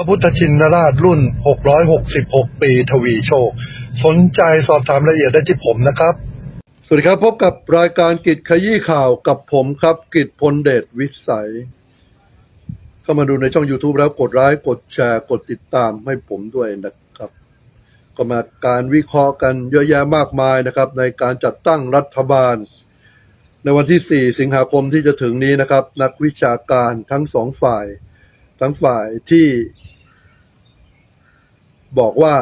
พระพุทธชินราชรุ่น 666 ปีทวีโชค สนใจสอบถามรายละเอียดได้ที่ผมนะครับ สวัสดีครับพบกับรายการกิจขยี้ข่าวกับผมครับ กิจพลเดชวิสัย เข้ามาดูในช่อง YouTube แล้วกดไลค์กดแชร์กดติดตามให้ผมด้วยนะครับ ก็มาการวิเคราะห์กันเยอะแยะมากมายนะครับ ในการจัดตั้งรัฐบาล ในวันที่ 4 สิงหาคมที่จะถึงนี้นะครับ นักวิชาการทั้งสองฝ่าย ทั้งฝ่ายที่ บอกว่า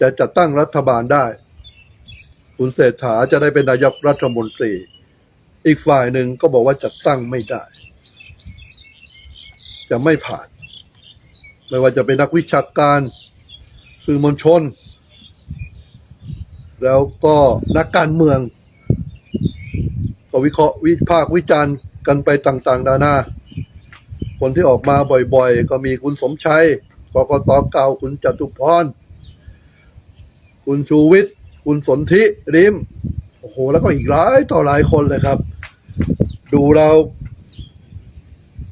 จะจัดตั้งรัฐบาลได้ คุณเศรษฐาจะได้เป็นนายกรัฐมนตรี อีกฝ่ายหนึ่งก็บอกว่าจัดตั้งไม่ได้ จะไม่ผ่าน ไม่ว่าจะเป็นนักวิชาการสื่อมวลชน แล้วก็นักการเมือง ก็วิเคราะห์วิพากษ์วิจารณ์กันไปต่าง ๆ นานา คนที่ออกมาบ่อยๆ ก็มีคุณสมชัย กกตเก่าคุณจตุพร คุณชูวิทย์ คุณสนธิริม โอ้โห แล้วก็อีกหลายต่อหลายคนเลยครับ ดูเรา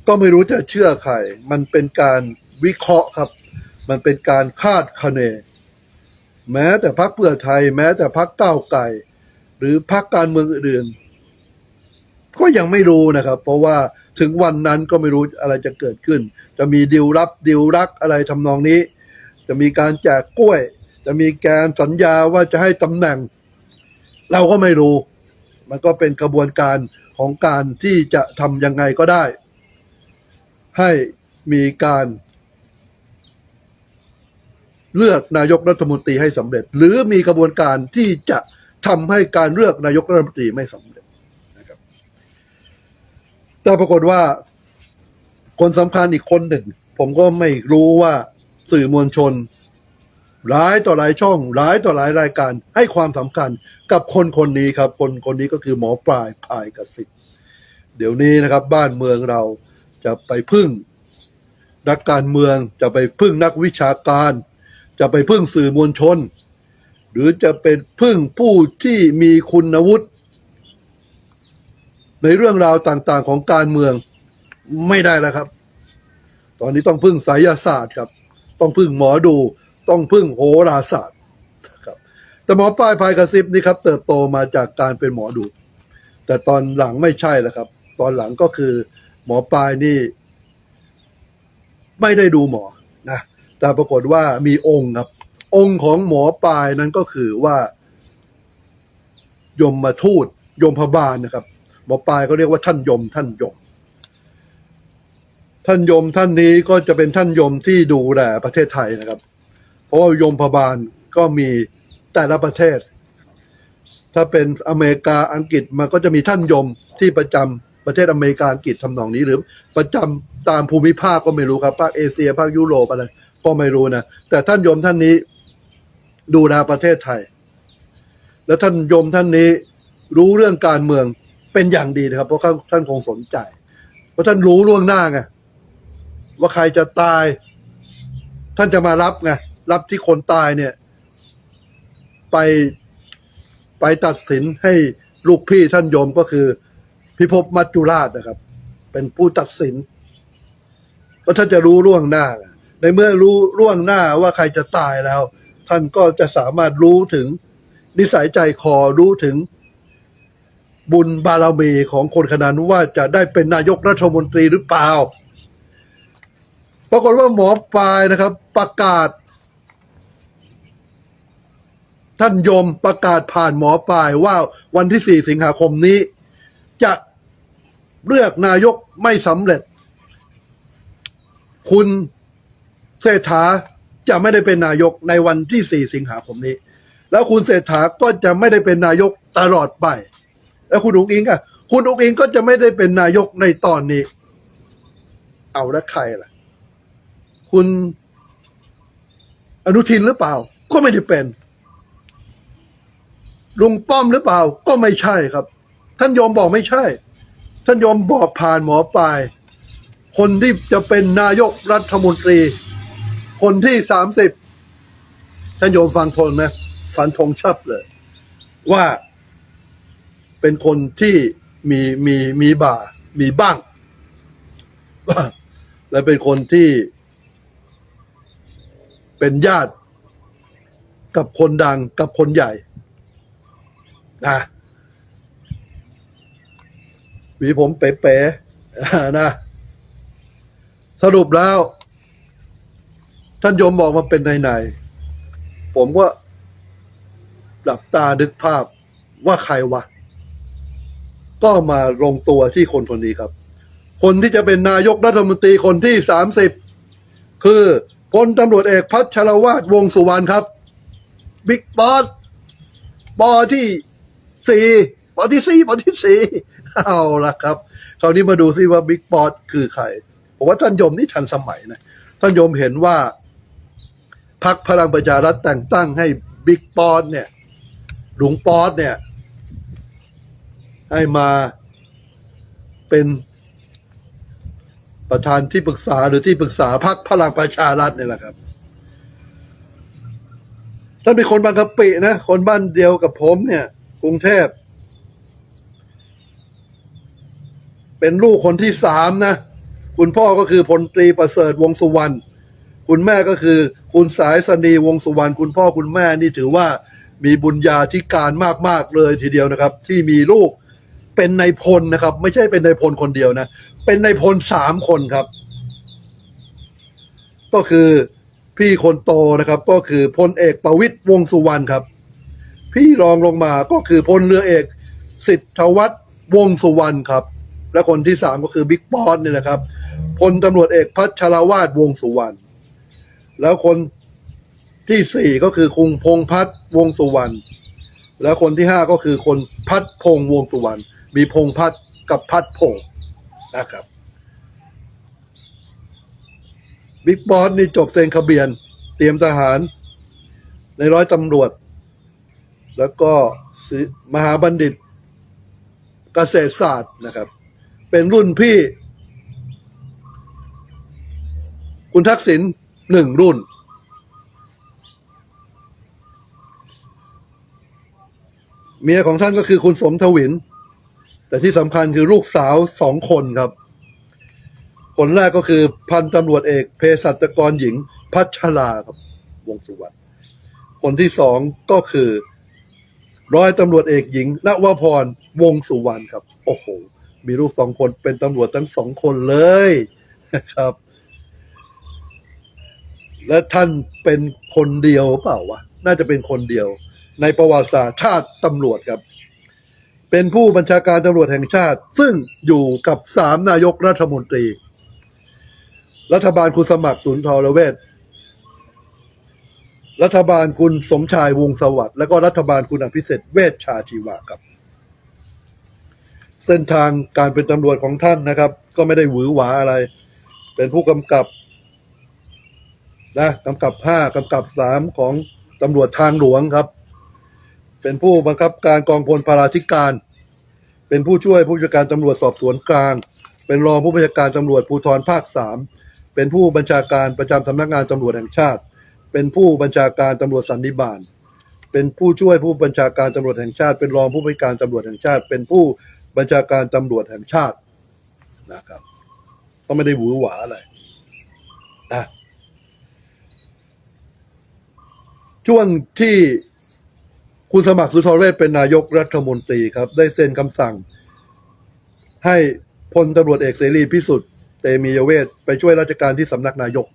ก็ไม่รู้จะเชื่อใคร มันเป็นการวิเคราะห์ครับ มันเป็นการคาดคะเน แม้แต่พักเพื่อไทย แม้แต่พักก้าวไก่ หรือพักการเมืองอื่นๆ ก็ยังไม่รู้นะครับ เพราะว่าถึงวันนั้นก็ไม่รู้อะไรจะเกิดขึ้น จะมีดิวรับดิวรักอะไรทำนองนี้ จะมีการแจกกล้วย จะมีการสัญญาว่าจะให้ตำแหน่ง เราก็ไม่รู้ มันก็เป็นกระบวนการของการที่จะทำยังไงก็ได้ ให้มีการเลือกนายกรัฐมนตรีให้สำเร็จ หรือมีกระบวนการที่จะทำให้การเลือกนายกรัฐมนตรีไม่สำเร็จ แต่ปรากฏว่า คนสำคัญอีกคนหนึ่ง ผมก็ไม่รู้ว่าสื่อมวลชน หลายต่อหลายช่อง หลายต่อหลายรายการ ให้ความสำคัญกับคนคนนี้ครับ คนคนนี้ก็คือหมอปลายพายกสิทธิ์เดี๋ยวนี้นะครับ บ้านเมืองเราจะไปพึ่งนักการเมืองจะไปพึ่งนักวิชาการ จะไปพึ่งสื่อมวลชน หรือจะเป็นพึ่งผู้ที่มีคุณวุฒิ ในเรื่องราวต่างๆของการเมืองไม่ได้แล้วครับ ตอนนี้ต้องพึ่งไสยศาสตร์ครับ ต้องพึ่งหมอดู ต้องพึ่งโหราศาสตร์ครับ แต่หมอป้ายพายกระซิบนี่ครับ เติบโตมาจากการเป็นหมอดู แต่ตอนหลังไม่ใช่แล้วครับ ตอนหลังก็คือหมอปลายนี่ ไม่ได้ดูหมอนะแต่ปรากฏว่ามีองค์ครับ องค์ของหมอปลายนั้นก็คือว่ายมมาทูตยมพบาลนะครับ หมอปลายเขาเรียกว่าท่านยมท่านยม ท่านยมท่านนี้ก็จะเป็นท่านยมที่ดูแลประเทศไทยนะครับ เพราะว่ายมพบาลก็มีแต่ละประเทศ ถ้าเป็นอเมริกาอังกฤษมันก็จะมีท่านยมที่ประจำประเทศอเมริกาอังกฤษทำนองนี้หรือประจำตามภูมิภาคก็ไม่รู้ครับภาคเอเชียภาคยุโรปอะไรก็ไม่รู้นะแต่ท่านยมท่านนี้ดูแลประเทศไทย แล้วท่านยมท่านนี้รู้เรื่องการเมือง เป็นอย่างดีนะครับ เพราะท่านคงสนใจ เพราะท่านรู้ล่วงหน้าไงว่าใครจะตาย ท่านจะมารับไงรับที่คนตายเนี่ย ไปไปตัดสินให้ลูกพี่ท่านยมก็คือ พิภพมัจจุราชนะครับ เป็นผู้ตัดสินเพราะท่านจะรู้ล่วงหน้า ในเมื่อรู้ล่วงหน้าว่าใครจะตายแล้ว ท่านก็จะสามารถรู้ถึงนิสัยใจคอรู้ถึง บุญบารมีของคนขนาดนั้นว่าจะได้เป็นนายกรัฐมนตรีหรือเปล่า ปรากฏว่าหมอปลายนะครับ ประกาศ ท่านยมประกาศผ่านหมอปลายว่าวันที่ 4 สิงหาคมนี้ จะเลือกนายกไม่สำเร็จ คุณเศรษฐาจะไม่ได้เป็นนายกในวันที่ 4 สิงหาคมนี้ แล้วคุณเศรษฐาก็จะไม่ได้เป็นนายกตลอดไป แล้วคุณอุกอิงอะคุณอุกอิงก็จะไม่ได้เป็นนายกในตอนนี้ เอาแล้วใครล่ะ คุณอนุทินหรือเปล่า ก็ไม่ได้เป็นลุงป้อมหรือเปล่า ก็ไม่ใช่ครับ ท่านยอมบอกไม่ใช่ ท่านยอมบอกผ่านหมอปลาย คนที่จะเป็นนายกรัฐมนตรี คนที่สามสิบท่านโยมฟังทนนะฟันธงชับเลย ว่า เป็นคนที่มีมีมีบ่า มีบ้าง และเป็นคนที่ เป็นญาติกับคนดังกับคนใหญ่นะหวีผมเป๋ๆนะสรุปแล้ว ท่านโยมบอกมาเป็นในๆผมก็หลับตาดึกภาพว่าใครวะ ก็มาลงตัวที่คนคนนี้ครับ คนที่จะเป็นนายกรัฐมนตรีคนที่สามสิบคือพลตำรวจเอกพัชรวาทวงสุวรรณครับบิ๊กบอสปอที่สี่ปอที่สี่ปอที่สี่เอาละครับ คราวนี้มาดูซิว่าบิ๊กบอสคือใครผมว่าท่านยมนี่ทันสมัยนะท่านยมเห็นว่าพักพลังประชารัฐแต่งตั้งให้บิ๊กบอสเนี่ยหลวงปอสเนี่ย ให้มาเป็นประธานที่ปรึกษาหรือที่ปรึกษาพักพลังประชารัฐเนี่ยแหละครับท่านเป็นคนบางกะปินะคนบ้านเดียวกับผมเนี่ยกรุงเทพ เป็นลูกคนที่สามนะ คุณพ่อก็คือพลตรีประเสริฐวงษ์สุวรรณคุณแม่ก็คือ คุณสายสนีวงษ์สุวรรณคุณพ่อคุณแม่นี่ถือว่ามีบุญญาธิการมาก ๆ เลยทีเดียวนะครับ ที่มีลูก เป็นในายพลนะครับ ไม่ใช่เป็นในายพลคนเดียวนะ เป็นในายพลสามคนครับ ก็คือพี่คนโตนะครับ ก็คือพลเอกประวิตยวงสุวรรณครับ พี่รองลงมาก็คือพลเรือเอก สิทธวัฒน์วงสุวรรณครับ และคนที่สามก็คือบิ๊กบอสนี่แหละครับพลตำรวจเอกพัชรวาทวงสุวรรณแล้วคนที่สี่ก็คือคุงพงพัฒน์วงสุวรรณแล้วคนที่ห้าก็คือคนพัดพงวงสุวรรณ มีพงพัฒน์กับพัดพงนะครับบิ๊กบอสนี่จบเซนคาเบียน เตรียมทหาร ในร้อยตำรวจ แล้วก็มหาบัณฑิตเกษตรศาสตร์นะครับ เป็นรุ่นพี่ คุณทักษิณหนึ่งรุ่น เมียของท่านก็คือคุณสมทวิน แต่ที่สำคัญคือลูกสาวสองคนครับ คนแรกก็คือพันตำรวจเอกเภสัชกรหญิง พัชราครับ วงสุวรรณคนที่สองก็คือ ร้อยตำรวจเอกหญิงนวพรวงสุวรรณครับ โอ้โห มีลูกสองคนเป็นตำรวจทั้งสองคนเลยครับ และท่านเป็นคนเดียวเปล่าวะ น่าจะเป็นคนเดียว ในประวัติศาสตร์ชาติตำรวจครับ เป็นผู้บัญชาการตำรวจแห่งชาติ ซึ่งอยู่กับสามนายกรัฐมนตรี รัฐบาลคุณสมัครสุนทรเวชรัฐบาลคุณสมชายวงสวัสดิ์และก็รัฐบาลคุณอภิสิทธิ์เวชชาชีวะครับ เส้นทางการเป็นตำรวจของท่านนะครับ ก็ไม่ได้หวือหวาอะไร เป็นผู้กำกับนะกำกับห้ากำกับสามของตำรวจทางหลวงครับ เป็นผู้บังคับการกองพลพาราธิการ เป็นผู้ช่วยผู้บัญชาการตำรวจสอบสวนกลาง เป็นรองผู้บัญชาการตำรวจภูธรภาคสามเป็นผู้บัญชาการประจำสำนักงานตำรวจแห่งชาติ เป็นผู้บัญชาการตำรวจสันนิบาตเป็นผู้ช่วยผู้บัญชาการตำรวจแห่งชาติ เป็นรองผู้บัญชาการตำรวจแห่งชาติ เป็นผู้บัญชาการตำรวจแห่งชาตินะครับก็ไม่ได้หวือหวาอะไรนะช่วงที่ คุณสมัครสุทรเวชเป็นนายกรัฐมนตรีครับ ได้เซ็นคำสั่ง ให้พลตำรวจเอกเสรีพิสุทธิ์เตมียเวทไปช่วยราชการที่สำนักนายก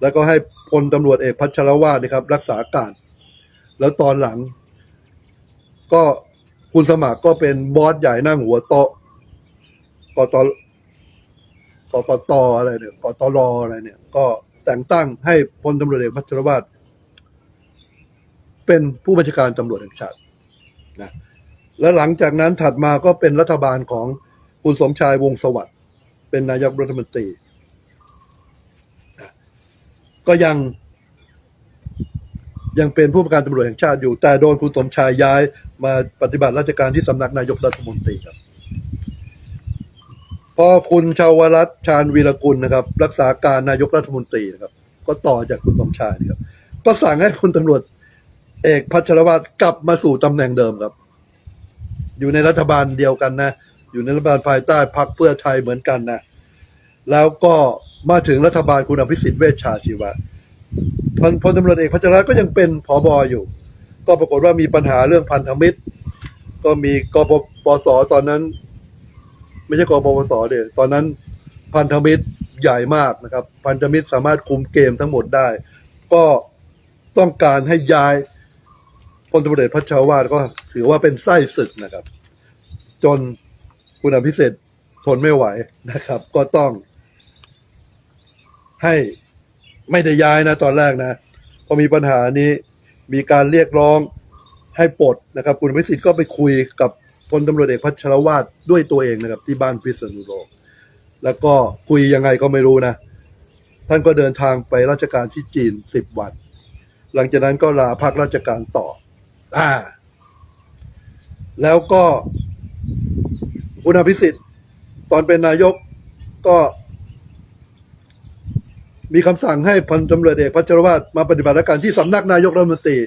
แล้วก็ให้พลตำรวจเอกพัชรวาทนะครับ รักษาการ แล้วตอนหลัง ก็คุณสมัครก็เป็นบอสใหญ่นั่งหัวโต๊ะกตกตตอะไรเนี่ยกตรอะไรเนี่ย ก็แต่งตั้งให้พลตำรวจเอกพัชรวาท เป็นผู้บัญชาการตำรวจแห่งชาตินะและหลังจากนั้นถัดมาก็เป็นรัฐบาลของคุณสมชายวงศสวัสดิ์เป็นนายกรัฐมนตรีนะก็ยังยังเป็นผู้บัญชาการตำรวจแห่งชาติอยู่ แต่โดนคุณสมชายย้ายมาปฏิบัติราชการที่สำนักนายกรัฐมนตรีครับ พอคุณชาวรัตชาญวีรกุลนะครับ รักษาการนายกรัฐมนตรีนะครับ ก็ต่อจากคุณสมชายนะครับ ก็สั่งให้คุณตำรวจ เอกพัชรวัตรกลับมาสู่ตำแหน่งเดิมครับ อยู่ในรัฐบาลเดียวกันนะ อยู่ในรัฐบาลภายใต้พรรคเพื่อไทยเหมือนกันนะ แล้วก็มาถึงรัฐบาลคุณอภิสิทธิ์เวชชาชีวะพันพลตำรวจเอกพัชรรัตน์ก็ยังเป็นผอบออยู่ ก็ปรากฏว่ามีปัญหาเรื่องพันธมิตร ก็มีกปปสตอนนั้น ไม่ใช่กปปสเดียตอนนั้นพันธมิตรใหญ่มากนะครับ พันธมิตรสามารถคุมเกมทั้งหมดได้ ก็ต้องการให้ย้าย ลตำรวจเอกพัชรวาทก็ถือว่าเป็นไส้ศึกนะครับ จนคุณอภิสิทธิ์ทนไม่ไหวนะครับ ก็ต้อง ให้ไม่ได้ย้ายนะ ตอนแรกนะพอมีปัญหานี้ มีการเรียกร้องให้ปลดนะครับ คุณอภิสิทธิ์ก็ไปคุยกับพลตำรวจเอกพัชรวาทด้วยตัวเองนะครับ ที่บ้านพิษณุโลกแล้วก็คุยยังไงก็ไม่รู้นะ ท่านก็เดินทางไปราชการที่จีนสิบวัน หลังจากนั้นก็ลาพักราชการต่อ อ่า แล้วก็คุณอภิสิทธิ์ ตอนเป็นนายกก็ มีคำสั่งให้พันตำรวจเอกพัชรวาทมาปฏิบัติการที่สำนักนายกรัฐมนตรี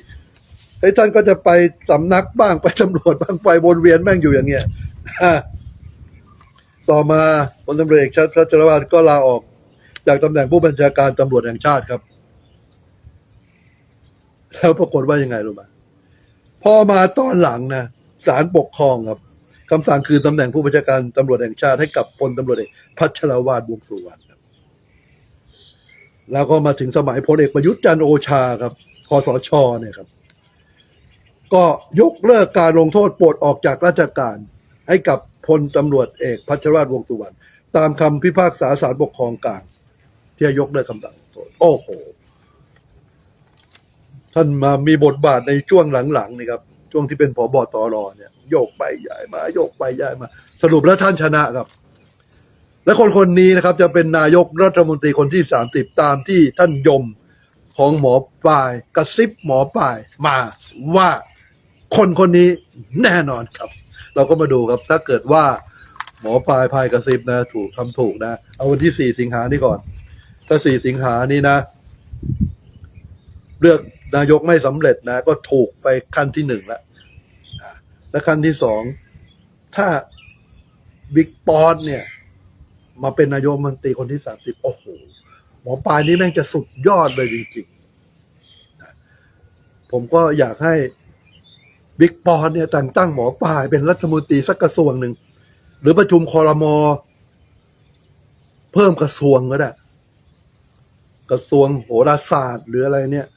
ไอ้ท่านก็จะไปสำนักบ้างไปตำรวจบ้างไปวนเวียนแม่งอยู่อย่างเงี้ยอ่าต่อมาพลตำรวจเอกพัชรวาทก็ลาออก จากตำแหน่งผู้บัญชาการตำรวจแห่งชาติครับ แล้วปรากฏว่ายังไงรู้ไหม พอมาตอนหลังนะศาลปกครองครับคำสั่งคือตำแหน่งผู้บัญชาการตำรวจแห่งชาติให้กับพลตำรวจเอกพัชรวาทวงสุวรรณครับ แล้วก็มาถึงสมัยพลเอกประยุทธ์จันโอชาครับคอสชเนี่ยครับ ก็ยกเลิกการลงโทษปลดออกจากราชการ ให้กับพลตำรวจเอกพัชรวาทวงสุวรรณตามคำพิพากษาศาลปกครองกลาง ที่ยกเลิกคำสั่งโทษโอ้โห ท่านมามีบทบาทในช่วงหลังๆนี่ครับ ช่วงที่เป็นผบตรเนี่ยโยกไปย้ายมาโยกไปย้ายมา สรุปแล้วท่านชนะครับ และคนคนนี้นะครับ จะเป็นนายกรัฐมนตรีคนที่สามสิบตามที่ท่านยมของหมอปลายกระซิบหมอปลายมาว่าคนคนนี้แน่นอนครับ เราก็มาดูครับถ้าเกิดว่าหมอปลายพายกระซิบนะ ถูกทำถูกนะ เอาวันที่สี่สิงหานี่ก่อน ถ้าสี่สิงหานี่นะ เลือก นายกไม่สำเร็จนะ ก็ถูกไปขั้นที่หนึ่งแล้วนะและขั้นที่สอง ถ้าบิ๊กปอนเนี่ย มาเป็นนายกรันตรีคนที่สามสิบโอ้โหหมอปลายนี่แม่งจะสุดยอดเลยจริงๆ ผมก็อยากให้บิ๊กปอนเนี่ยแต่งตั้งหมอปลายเป็นรัฐมนตรีสักกระทรวงหนึ่ง หรือประชุมคอรมอเพิ่มกระทรวงก็ได้ กระทรวงโหราศาสตร์หรืออะไรเนี่ย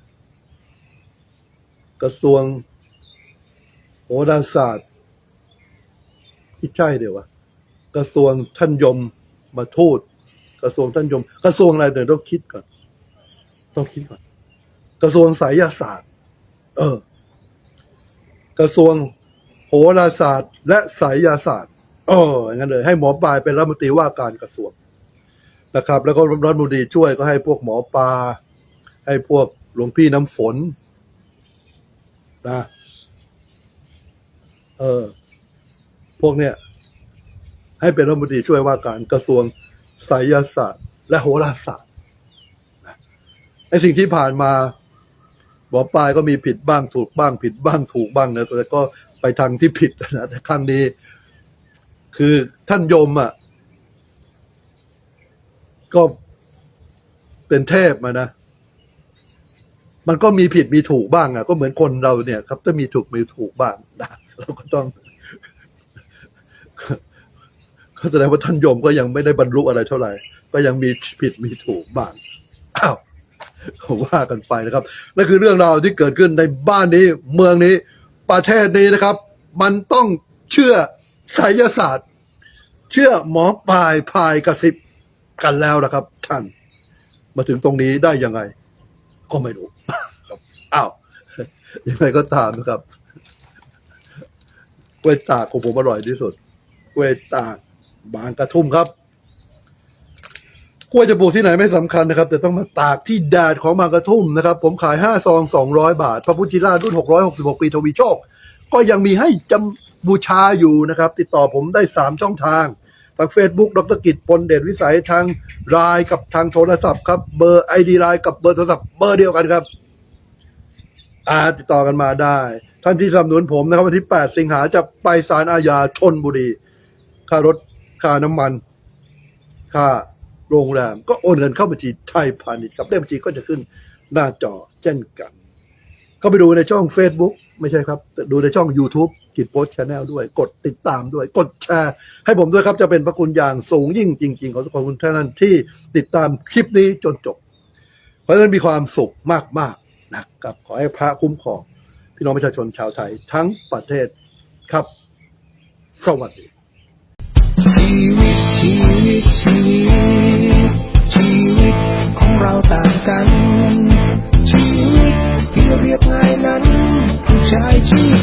กระทรวงโหราศาสตร์ ที่ใช่เดี๋ยววะกระทรวงท่านยมมาทูตกระทรวงท่านยม กระทรวงอะไรเดี๋ยวต้องคิดก่อน ต้องคิดก่อน กระทรวงไสยศาสตร์ เออ กระทรวงโหราศาสตร์ และไสยศาสตร์เอออย่างนั้นเลย ให้หมอปลายเป็นรัฐมนตรีว่าการกระทรวงนะครับ แล้วก็รัฐมนตรีช่วยก็ให้พวกหมอปลาให้พวกหลวงพี่น้ำฝน นะเออพวกเนี้ยให้เป็นรัฐมนตรีช่วยว่าการกระทรวงไสยศาสตร์ และโหราศาสตร์ไอสิ่งที่ผ่านมาหมอปลายก็มีผิดบ้างถูกบ้าง ผิดบ้างถูกบ้างนะแต่ก็ไปทางที่ผิดนะแต่ครั้งนี้ คือท่านยมอะก็เป็นเทพมานะ มันก็มีผิดมีถูกบ้างอะก็เหมือนคนเราเนี่ยครับถ้ามีถูกมีถูกบ้างนะเราก็ต้องก็แสดงว่าท่านยมก็ยังไม่ได้บรรลุอะไรเท่าไหร่ ก็ยังมีผิดมีถูกบ้างอ้าวเขาว่ากันไปนะครับนั่นคือเรื่องราวที่เกิดขึ้นในบ้านนี้ เมืองนี้ ประเทศนี้นะครับ มันต้องเชื่อไสยศาสตร์ เชื่อหมอปลายพายกระซิบกันแล้วนะครับ ท่าน มาถึงตรงนี้ได้ยังไง ก็ไม่รู้อ้าวยังไงก็ตามนะครับกล้วยตากของผมอร่อยที่สุดกล้วยตากบางกระทุ่มครับกล้วยจะปลูกที่ไหนไม่สำคัญนะครับ แต่ต้องมาตากที่แดดของบางกระทุ่มนะครับ ผมขายห้าซองสองร้อยบาท พระพุทธราชรุ่นหกร้อยหกสิบหกปีทวีโชค ก็ยังมีให้จำบูชาอยู่นะครับ ติดต่อผมได้สามช่องทาง ทาง Facebook ดรกิจปนเดชวิสัยทางไลน์กับทางโทรศัพท์ครับ เบอร์ไอดีไลน์กับเบอร์โทรศัพท์เบอร์เดียวกันครับอาติดต่อกันมาได้ ท่านที่สนับสนุนผมนะครับวันที่ 8 สิงหาจะไปศาลอาญาชนบุรี ค่ารถค่าน้ำมัน ค่าโรงแรม ก็โอนเงินเข้าบัญชีไทยพาณิชย์ครับเลขบัญชีก็จะขึ้นหน้าจอเช่นกันก็ไปดูในช่อง Facebook ไม่ใช่ครับ ดูในช่อง YouTube กิจโพสชาแนลด้วย กดติดตามด้วย กดแชร์ ให้ผมด้วยครับ จะเป็นพระคุณอย่างสูงยิ่งจริง ๆ ขอขอบคุณท่านนั้นที่ติดตามคลิปนี้จนจบ เพราะฉะนั้นมีความสุขมากๆนะครับ ขอให้พระคุ้มครองพี่น้องประชาชนชาวไทยทั้งประเทศครับ สวัสดีชีวิตชีวิตชีวิตชีวิตของเราต่างกัน ตที่